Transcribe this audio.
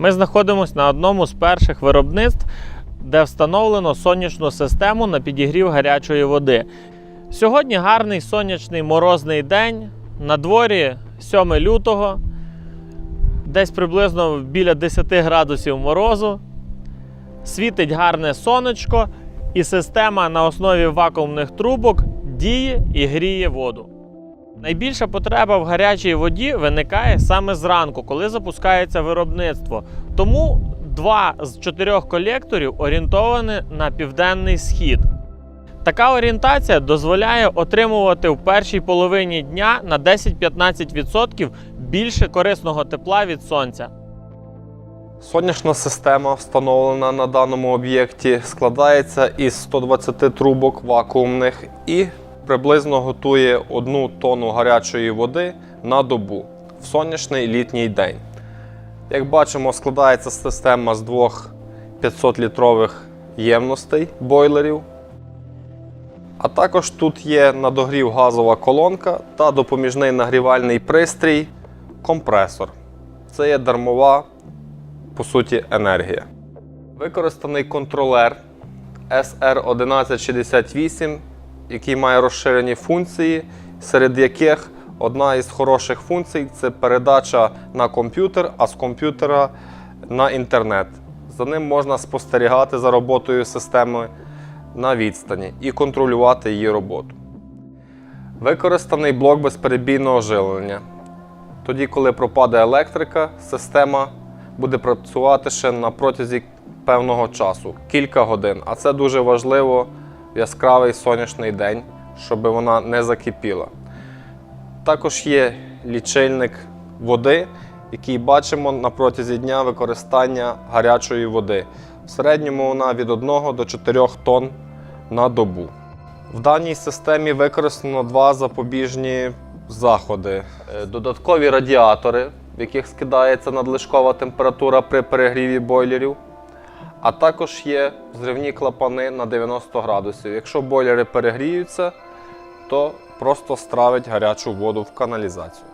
Ми знаходимося на одному з перших виробництв, де встановлено сонячну систему на підігрів гарячої води. Сьогодні гарний сонячний морозний день. На дворі 7 лютого, десь приблизно біля 10 градусів морозу. Світить гарне сонечко, і система на основі вакуумних трубок діє і гріє воду. Найбільша потреба в гарячій воді виникає саме зранку, коли запускається виробництво. Тому два з чотирьох колекторів орієнтовані на південний схід. Така орієнтація дозволяє отримувати в першій половині дня на 10-15% більше корисного тепла від сонця. Сонячна система, встановлена на даному об'єкті, складається із 120 трубок вакуумних і приблизно готує 1 тонну гарячої води на добу в сонячний літній день. Як бачимо, складається система з двох 500-літрових ємностей бойлерів. А також тут є на догрів газова колонка та допоміжний нагрівальний пристрій компресор. Це є дармова по суті, енергія. Використаний контролер SR1168, який має розширені функції, серед яких одна із хороших функцій це передача на комп'ютер, а з комп'ютера на інтернет. За ним можна спостерігати за роботою системи на відстані і контролювати її роботу. Використаний блок безперебійного живлення. Тоді, коли пропаде електрика, система буде працювати ще на протязі певного часу, кілька годин. А це дуже важливо яскравий сонячний день, щоб вона не закипіла. Також є лічильник води, який бачимо на протязі дня використання гарячої води. В середньому вона від 1 до 4 тонн на добу. В даній системі використано два запобіжні заходи. Е, Додаткові радіатори, в яких скидається надлишкова температура при перегріві бойлерів. А також є зривні клапани на 90 градусів. Якщо бойлери перегріються, то просто стравить гарячу воду в каналізацію.